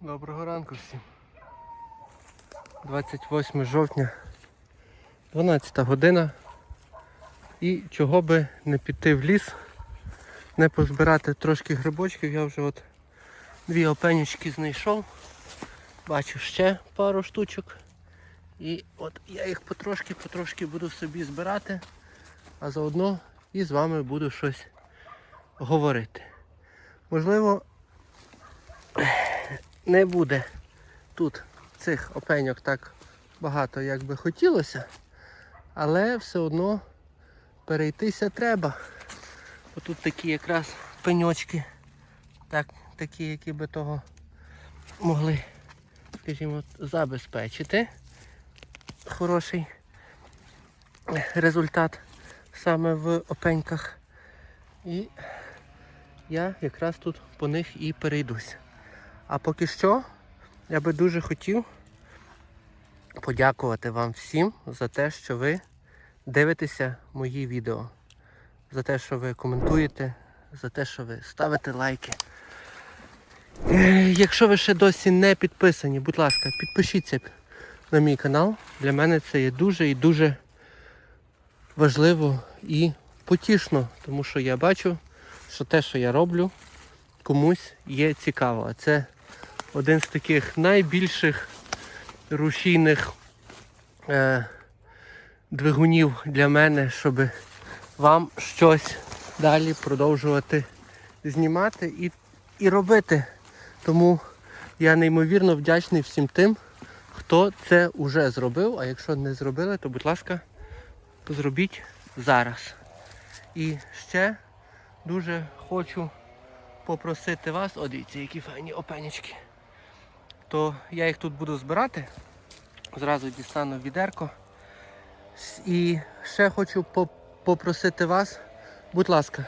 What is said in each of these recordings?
Доброго ранку всім. 28 жовтня, 12 година. І чого би не піти в ліс, не позбирати трошки грибочків. Я вже от дві опенючки знайшов. Бачу ще пару штучок. І от я їх потрошки-потрошки буду собі збирати, а заодно і з вами буду щось говорити. Можливо, не буде тут цих опеньок так багато, як би хотілося, але все одно перейтися треба. Бо тут такі якраз пеньочки, так, такі, які би того могли, скажімо, забезпечити хороший результат саме в опеньках. І я якраз тут по них і перейдусь. А поки що я би дуже хотів подякувати вам всім за те, що ви дивитеся мої відео, за те, що ви коментуєте, за те, що ви ставите лайки. Якщо ви ще досі не підписані, будь ласка, підпишіться на мій канал. Для мене це є дуже і дуже важливо і потішно, тому що я бачу, що те, що я роблю, комусь є цікаво. А це один з таких найбільших рушійних е, двигунів для мене, щоб вам щось далі продовжувати знімати і, і робити. Тому я неймовірно вдячний всім тим, хто це вже зробив. А якщо не зробили, то будь ласка, зробіть зараз. І ще дуже хочу попросити вас, о дивіться, які файні опенічки. То я їх тут буду збирати. Зразу дістану відерко. І ще хочу попросити вас, будь ласка,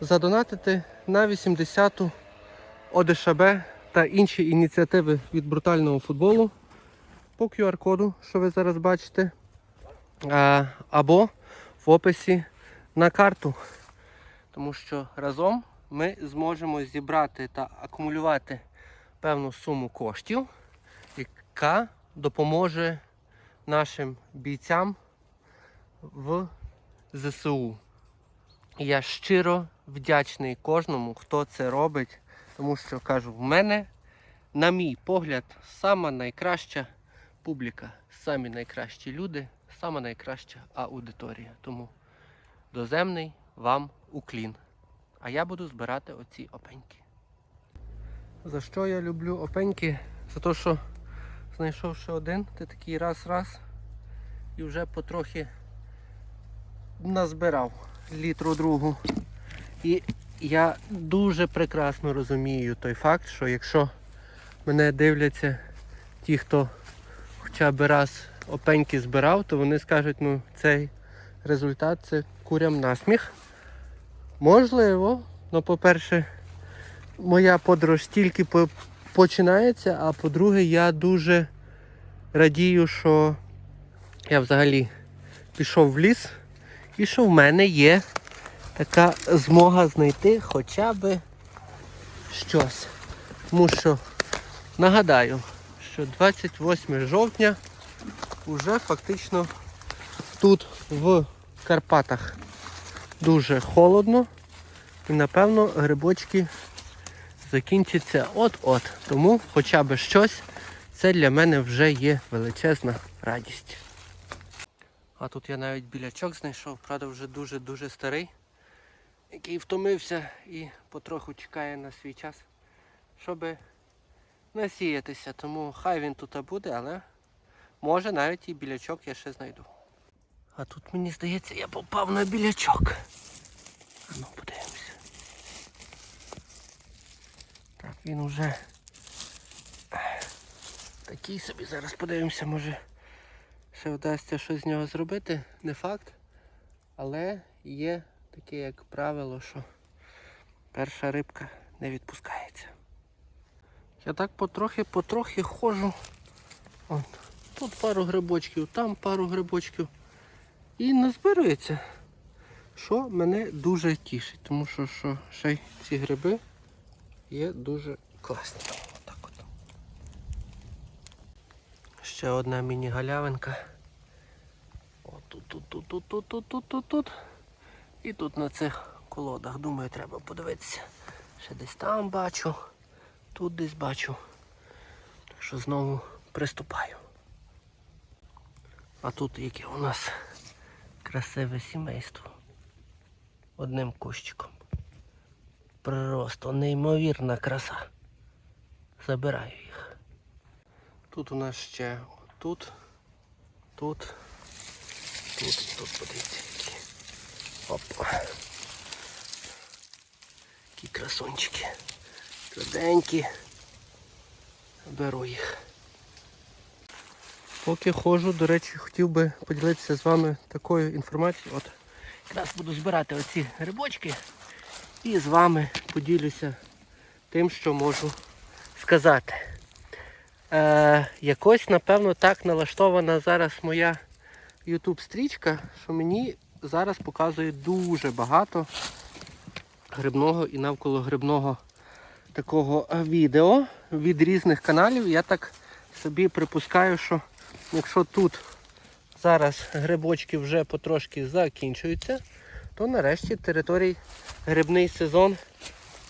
задонатити на 80-ту ОДШБ та інші ініціативи від брутального футболу по QR-коду, що ви зараз бачите, або в описі на карту. Тому що разом ми зможемо зібрати та акумулювати певну суму коштів, яка допоможе нашим бійцям в ЗСУ. Я щиро вдячний кожному, хто це робить, тому що кажу, в мене, на мій погляд, сама найкраща публіка, самі найкращі люди, сама найкраща аудиторія. Тому доземний вам уклін. А я буду збирати оці опеньки. За що я люблю опеньки? За те, що знайшов ще один, ти такий раз-раз і вже потрохи назбирав літру другу. І я дуже прекрасно розумію той факт, що якщо мене дивляться ті, хто хоча б раз опеньки збирав, то вони скажуть, ну цей результат це курям насміх. Можливо, ну по-перше, моя подорож тільки починається, а по-друге, я дуже радію, що я взагалі пішов в ліс і що в мене є така змога знайти хоча б щось. Тому що нагадаю, що 28 жовтня вже фактично тут в Карпатах дуже холодно. І напевно грибочки закінчаться от-от. Тому хоча б щось, це для мене вже є величезна радість. А тут я навіть білячок знайшов, правда вже дуже-дуже старий, який втомився і потроху чекає на свій час, щоб насіятися. Тому хай він тут буде, але може навіть і білячок я ще знайду. А тут мені здається, я попав на білячок. А ну подивимося. Так, він уже такий собі. Зараз подивимося, може ще вдасться щось з нього зробити. Не факт. Але є таке як правило, що перша рибка не відпускається. Я так потрохи-потрохи ходжу. От. Тут пару грибочків, там пару грибочків. І назбирується. Що мене дуже тішить, тому що, що ще й ці гриби є дуже класні. Отак от. Ще одна міні-галявинка. О, тут, тут, тут, тут, тут, тут, тут, тут, тут. І тут на цих колодах, думаю, треба подивитися. Ще десь там бачу, тут десь бачу. Так що знову приступаю. А тут яке у нас красиве сімейство. Одним кущиком. Просто неймовірна краса. Забираю їх. Тут у нас ще тут, тут, тут, тут, подивіться. Опа. Які красунчики. Тверденькі. Беру їх. Поки ходжу, до речі, хотів би поділитися з вами такою інформацією. От якраз буду збирати оці грибочки і з вами поділюся тим, що можу сказати. Е, якось, напевно, так налаштована зараз моя YouTube стрічка, що мені зараз показує дуже багато грибного і навколо грибного такого е, відео від різних каналів. Я так собі припускаю, що якщо тут зараз грибочки вже потрошки закінчуються, то нарешті територій грибний сезон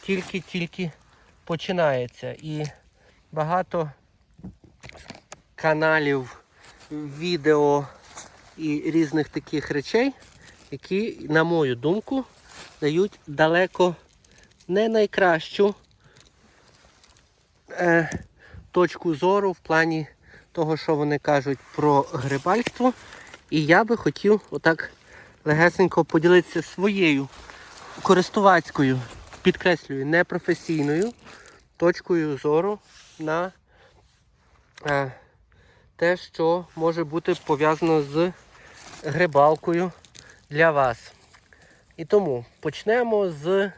тільки-тільки починається. І багато каналів, відео і різних таких речей, які, на мою думку, дають далеко не найкращу е, точку зору в плані того, що вони кажуть про грибальство. І я би хотів отак легесенько поділитися своєю користувацькою, підкреслюю, непрофесійною точкою зору на е, те, що може бути пов'язано з грибалкою для вас. І тому почнемо з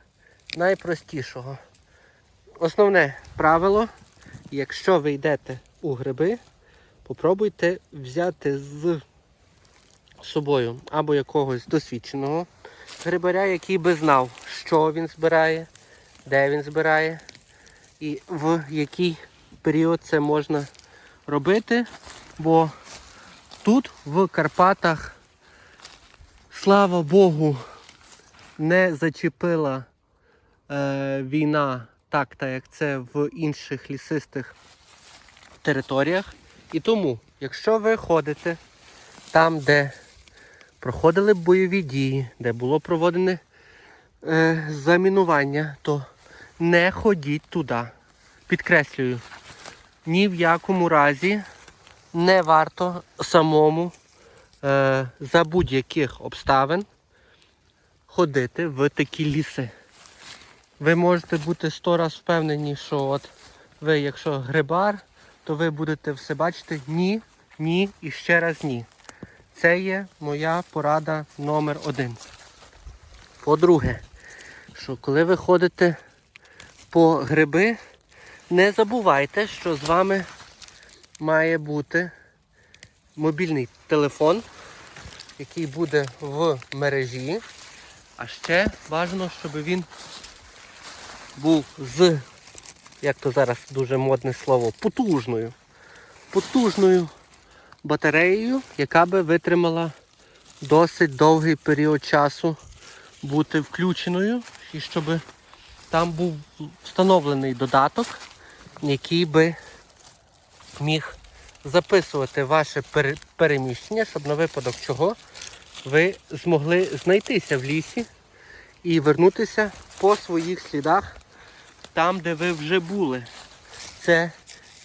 найпростішого. Основне правило, якщо ви йдете у гриби, попробуйте взяти з собою або якогось досвідченого грибаря, який би знав, що він збирає, де він збирає і в який період це можна робити. Бо тут, в Карпатах, слава Богу, не зачепила е, війна так, та як це в інших лісистих територіях. І тому, якщо ви ходите там, де проходили бойові дії, де було проводене е, замінування, то не ходіть туди. Підкреслюю, ні в якому разі не варто самому е, за будь-яких обставин ходити в такі ліси. Ви можете бути сто раз впевнені, що от ви, якщо грибар, то ви будете все бачити ні, ні і ще раз ні. Це є моя порада номер один. По-друге, що коли ви ходите по гриби, не забувайте, що з вами має бути мобільний телефон, який буде в мережі. А ще бажано, щоб він був з, як то зараз дуже модне слово, потужною. Потужною батареєю, яка би витримала досить довгий період часу бути включеною. І щоб там був встановлений додаток, який би міг записувати ваше переміщення, щоб на випадок чого ви змогли знайтися в лісі і вернутися по своїх слідах там, де ви вже були. Це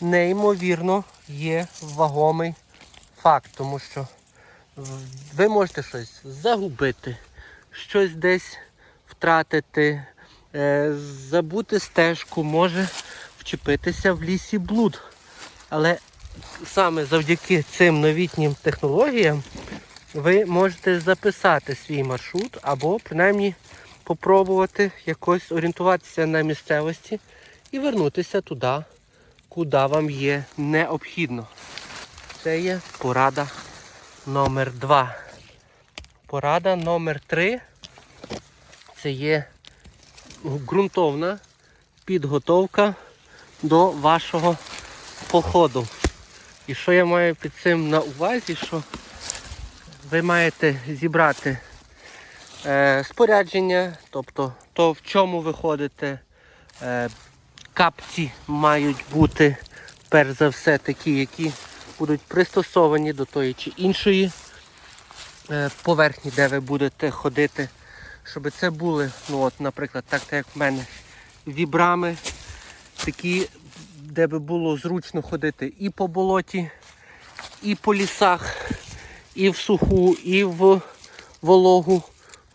неймовірно є вагомий факт, тому що ви можете щось загубити, щось десь втратити, е, забути стежку, може вчепитися в лісі блуд. Але саме завдяки цим новітнім технологіям ви можете записати свій маршрут або принаймні попробувати якось орієнтуватися на місцевості і вернутися туди, куди вам є необхідно. Це є порада номер два. Порада номер три це є ґрунтовна підготовка до вашого походу. І що я маю під цим на увазі, що ви маєте зібрати е, спорядження, тобто то, в чому ви ходите. Е, капці мають бути, перш за все, такі, які будуть пристосовані до тої чи іншої е, поверхні, де ви будете ходити. Щоб це були, ну от, наприклад, так, як в мене, вібрами, такі, де би було зручно ходити і по болоті, і по лісах, і в суху, і в вологу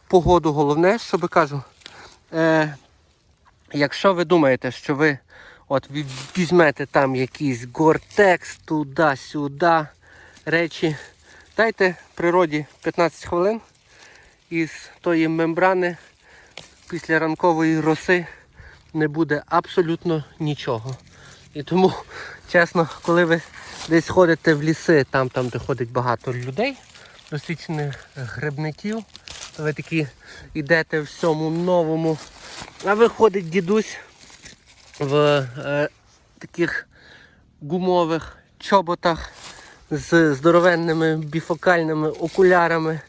погоду. Головне, щоб кажу, е, якщо ви думаєте, що ви от візьмете там якийсь гортекс туди-сюди речі, дайте природі 15 хвилин із тої мембрани після ранкової роси не буде абсолютно нічого. І тому, чесно, коли ви десь ходите в ліси, там, там де ходить багато людей, досвідчених грибників, то ви такі йдете в всьому новому. А виходить дідусь в е, таких гумових чоботах з здоровенними біфокальними окулярами.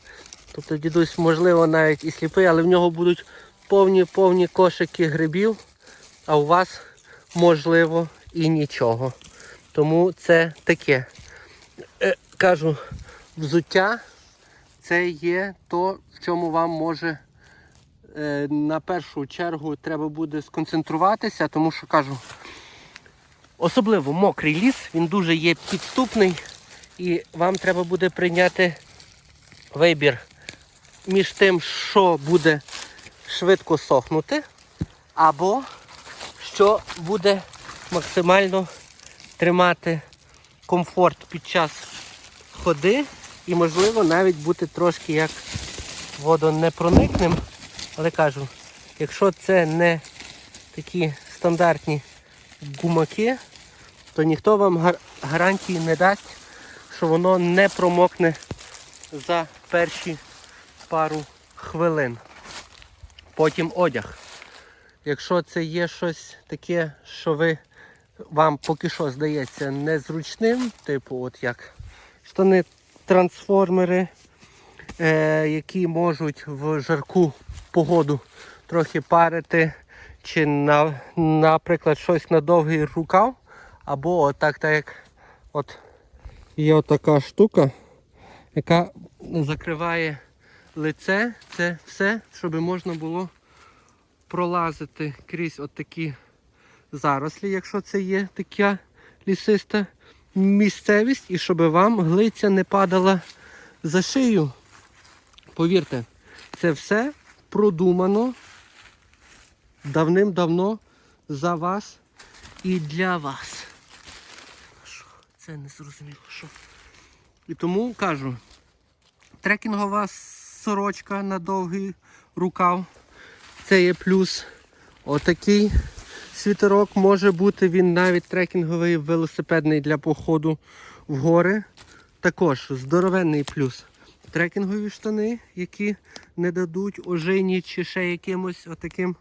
Тобто дідусь, можливо, навіть і сліпий, але в нього будуть повні-повні кошики грибів, а у вас, можливо, і нічого. Тому це таке. Е, кажу, взуття це є то, в чому вам може на першу чергу треба буде сконцентруватися, тому що кажу, особливо мокрий ліс, він дуже є підступний, і вам треба буде прийняти вибір між тим, що буде швидко сохнути, або що буде максимально тримати комфорт під час ходи і, можливо, навіть бути трошки як водонепроникним. Але кажу, якщо це не такі стандартні гумаки, то ніхто вам гарантії не дасть, що воно не промокне за перші пару хвилин. Потім одяг. Якщо це є щось таке, що ви вам поки що здається незручним, типу, от як штани трансформери, е, які можуть в жарку погоду трохи парити, чи, на, наприклад, щось на довгий рукав, або отак, так як от є отака штука, яка закриває лице, це все, щоб можна було пролазити крізь отакі зарослі, якщо це є така лісиста місцевість, і щоб вам глиця не падала за шию. Повірте, це все продумано давним-давно за вас і для вас. Це не зрозуміло, що. І тому кажу, трекінгова сорочка на довгий рукав. Це є плюс. Отакий світерок може бути, він навіть трекінговий, велосипедний для походу в гори. Також здоровенний плюс. Трекінгові штани, які не дадуть ожині чи ще якимось отаким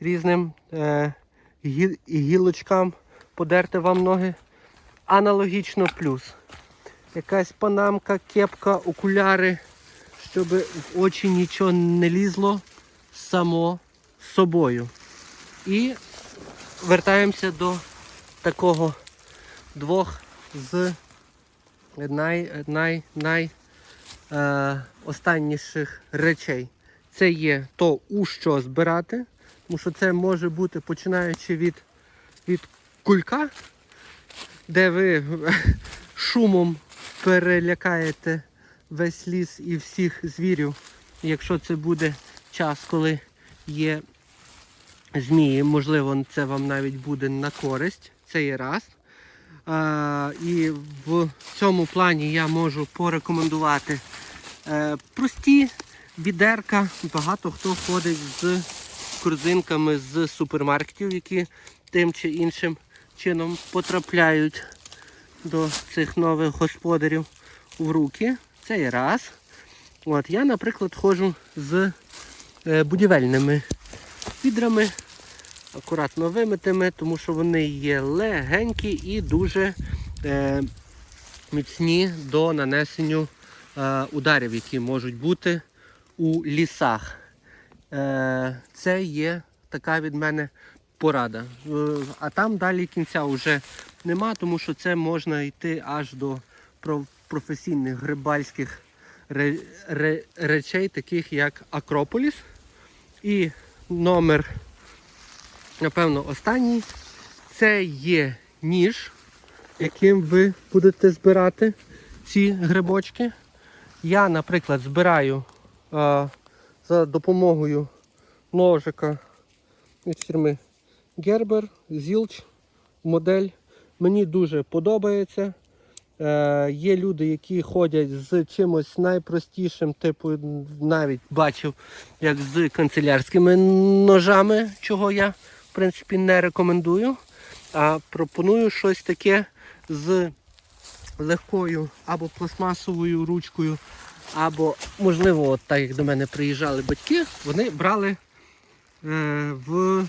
різним е, гі- гілочкам подерти вам ноги. Аналогічно плюс. Якась панамка, кепка, окуляри, щоб в очі нічого не лізло само собою. І вертаємося до такого двох з най, най, най е, останніших речей. Це є то, у що збирати, тому що це може бути починаючи від, від кулька, де ви шумом перелякаєте весь ліс і всіх звірів, якщо це буде час, коли є змії, можливо, це вам навіть буде на користь. Це є раз. А, і в цьому плані я можу порекомендувати е, прості відерка. Багато хто ходить з корзинками з супермаркетів, які тим чи іншим чином потрапляють до цих нових господарів в руки. Це є раз. От, я, наприклад, ходжу з е, будівельними відрами, акуратно вимитими, тому що вони є легенькі і дуже е, міцні до нанесення е, ударів, які можуть бути у лісах. Е, це є така від мене порада. Е, а там далі кінця вже нема, тому що це можна йти аж до професійних грибальських ре- ре- речей, таких як Акрополіс. І номер, напевно, останній. Це є ніж, яким ви будете збирати ці грибочки. Я, наприклад, збираю е, за допомогою ножика від фірми Gerber, Zilch модель. Мені дуже подобається. Е, є люди, які ходять з чимось найпростішим, типу, навіть бачив, як з канцелярськими ножами, чого я, в принципі, не рекомендую. А пропоную щось таке з легкою або пластмасовою ручкою, або, можливо, от так як до мене приїжджали батьки, вони брали е, в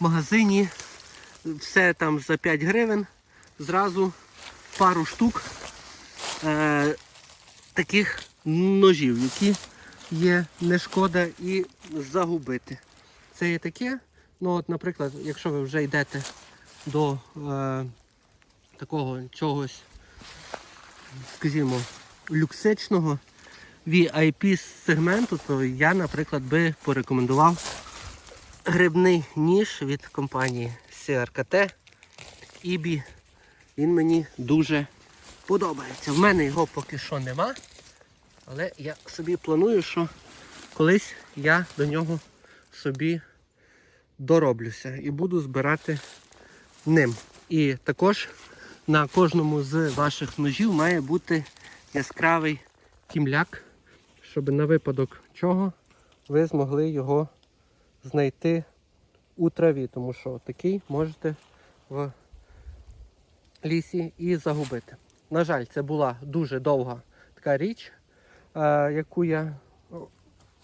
магазині все там за 5 гривень, зразу пару штук е, таких ножів, які є не шкода і загубити. Це є таке. Ну, от, наприклад, якщо ви вже йдете до е, такого чогось, скажімо, люксичного VIP сегменту, то я, наприклад, би порекомендував грибний ніж від компанії CRKT IBI. Він мені дуже подобається. В мене його поки що нема, але я собі планую, що колись я до нього собі дороблюся і буду збирати ним. І також на кожному з ваших ножів має бути яскравий кімляк, щоб на випадок чого ви змогли його знайти у траві, тому що такий можете в лісі і загубити. На жаль, це була дуже довга така річ, е, яку я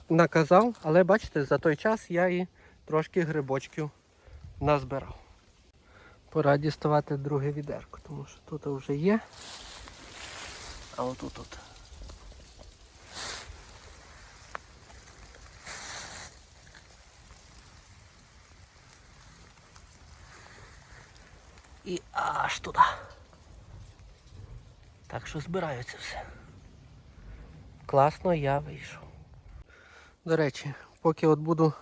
наказав, але бачите, за той час я і трошки грибочків назбирав. Пора діставати друге відерко, тому що тут вже є. А отут тут. І аж туди. Так що збираю це все. Класно я вийшов. До речі, поки от буду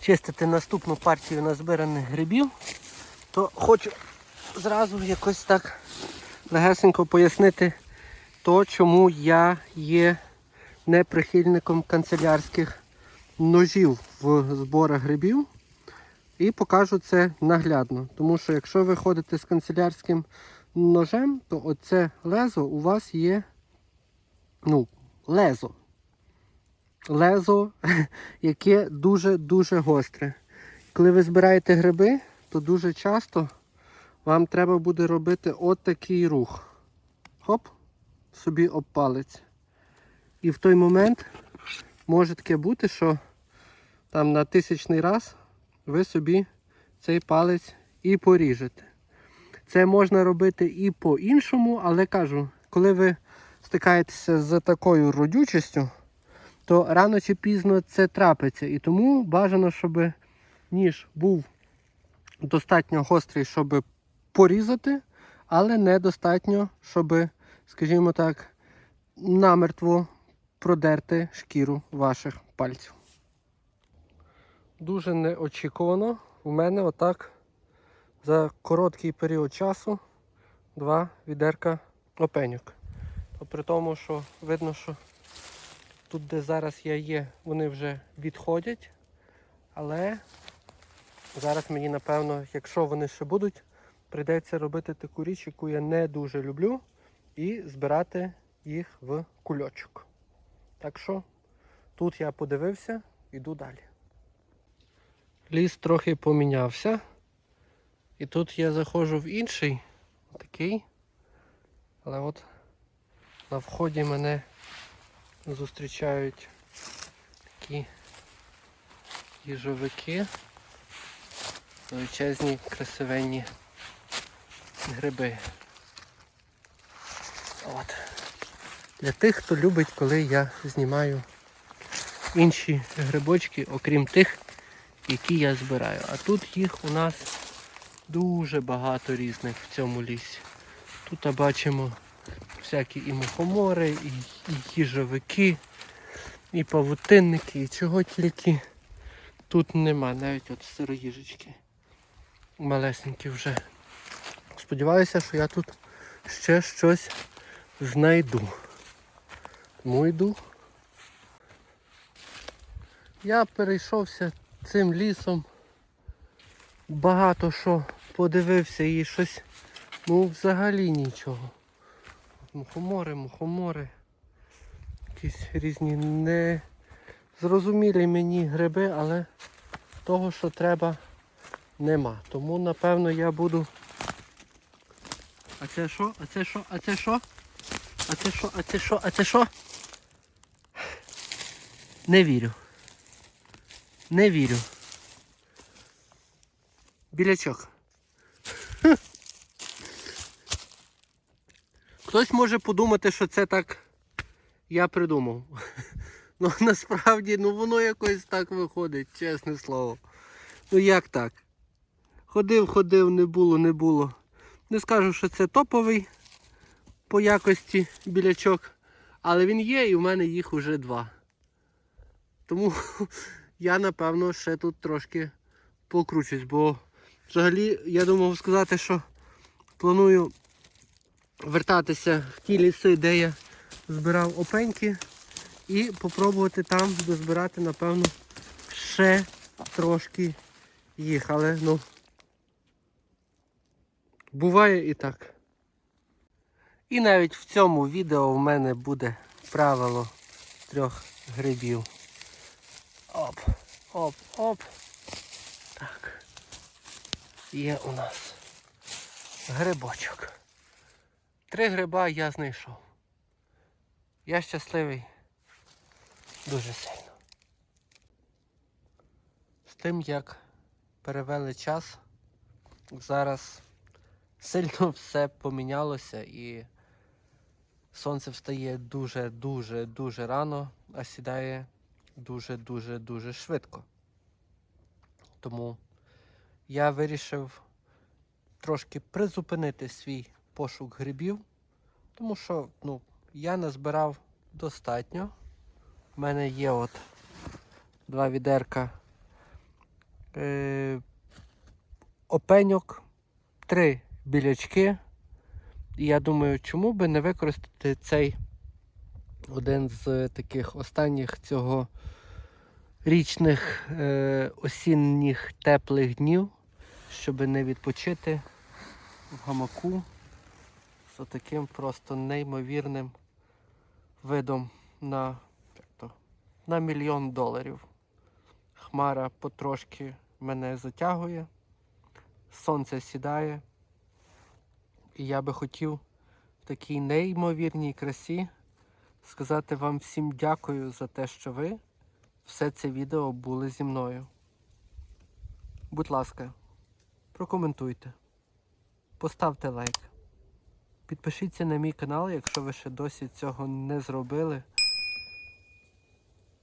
чистити наступну партію назбираних грибів, то хочу зразу якось так легесенько пояснити то, чому я є неприхильником канцелярських ножів в зборах грибів. І покажу це наглядно. Тому що якщо ви ходите з канцелярським ножем, то оце лезо у вас є ну, лезо. Лезо, яке дуже-дуже гостре. Коли ви збираєте гриби, то дуже часто вам треба буде робити от такий рух. Хоп, собі об палець. І в той момент може таке бути, що там на тисячний раз ви собі цей палець і поріжете. Це можна робити і по-іншому, але кажу, коли ви стикаєтеся з такою родючістю, то рано чи пізно це трапиться. І тому бажано, щоб ніж був достатньо гострий, щоб порізати, але недостатньо, щоб, скажімо так, намертво продерти шкіру ваших пальців. Дуже неочікувано у мене отак за короткий період часу два відерка опеньок. То при тому, що видно, що тут, де зараз я є, вони вже відходять. Але зараз мені, напевно, якщо вони ще будуть, прийдеться робити таку річ, яку я не дуже люблю, і збирати їх в кульочок. Так що тут я подивився, іду далі. Ліс трохи помінявся. І тут я заходжу в інший, такий. Але от на вході мене зустрічають такі їжовики, величезні красивенні гриби. От. Для тих, хто любить, коли я знімаю інші грибочки, окрім тих, які я збираю. А тут їх у нас дуже багато різних в цьому лісі. Тут бачимо всякі і мухомори, і, і їжовики, і павутинники, і чого тільки тут нема, навіть от сироїжечки. Малесенькі вже. Сподіваюся, що я тут ще щось знайду. Тому йду. Я перейшовся цим лісом. Багато що подивився і щось, ну взагалі нічого. Мухомори, мухомори. Якісь різні не зрозумілі мені гриби, але того, що треба, нема. Тому напевно я буду. А це що? А це що? А це що? А це що? А це що? А це що? Не вірю. Не вірю. Білячок. Хтось може подумати, що це так я придумав. Ну насправді ну воно якось так виходить, чесне слово. Ну як так? Ходив, ходив, не було, не було. Не скажу, що це топовий по якості білячок, але він є і в мене їх уже два. Тому я напевно ще тут трошки покручусь, бо взагалі я думав сказати, що планую вертатися в ті ліси, де я збирав опеньки, і попробувати там дозбирати, напевно, ще трошки їх. Але ну буває і так. І навіть в цьому відео в мене буде правило трьох грибів. Оп, оп, оп. Так. Є у нас грибочок. Три гриба я знайшов. Я щасливий дуже сильно. З тим, як перевели час, зараз сильно все помінялося і сонце встає дуже-дуже дуже рано, а сідає дуже-дуже дуже швидко. Тому я вирішив трошки призупинити свій пошук грибів, тому що ну, я назбирав достатньо. У мене є от два відерка е, опеньок, три білячки. І я думаю, чому би не використати цей один з таких останніх цього річних е, осінніх теплих днів, щоб не відпочити в гамаку з таким просто неймовірним видом на, як то, на мільйон доларів. Хмара потрошки мене затягує, сонце сідає. І я би хотів в такій неймовірній красі сказати вам всім дякую за те, що ви все це відео були зі мною. Будь ласка, прокоментуйте, поставте лайк. Підпишіться на мій канал, якщо ви ще досі цього не зробили.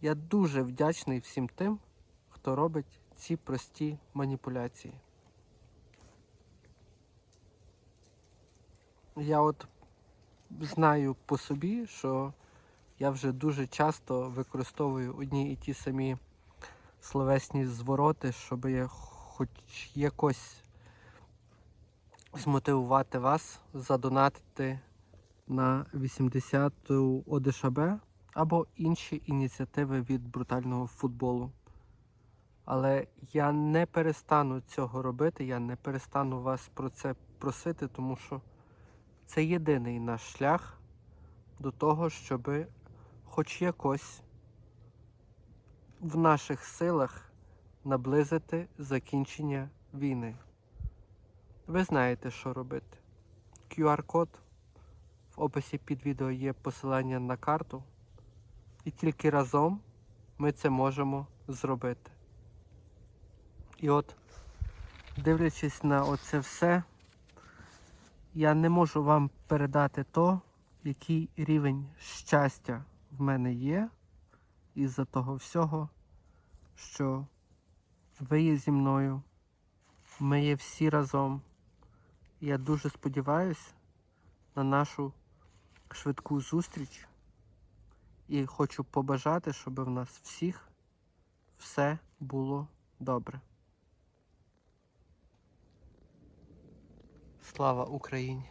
Я дуже вдячний всім тим, хто робить ці прості маніпуляції. Я от знаю по собі, що я вже дуже часто використовую одні і ті самі словесні звороти, щоб я хоч якось змотивувати вас задонатити на 80-ту ОДШБ або інші ініціативи від брутального футболу. Але я не перестану цього робити, я не перестану вас про це просити, тому що це єдиний наш шлях до того, щоб хоч якось в наших силах наблизити закінчення війни. Ви знаєте, що робити. QR-код в описі під відео є посилання на карту, і тільки разом ми це можемо зробити. І от, дивлячись на оце все, я не можу вам передати то, який рівень щастя в мене є із-за того всього, що ви є зі мною. Ми є всі разом. Я дуже сподіваюся на нашу швидку зустріч. І хочу побажати, щоб в нас всіх все було добре. Слава Україні!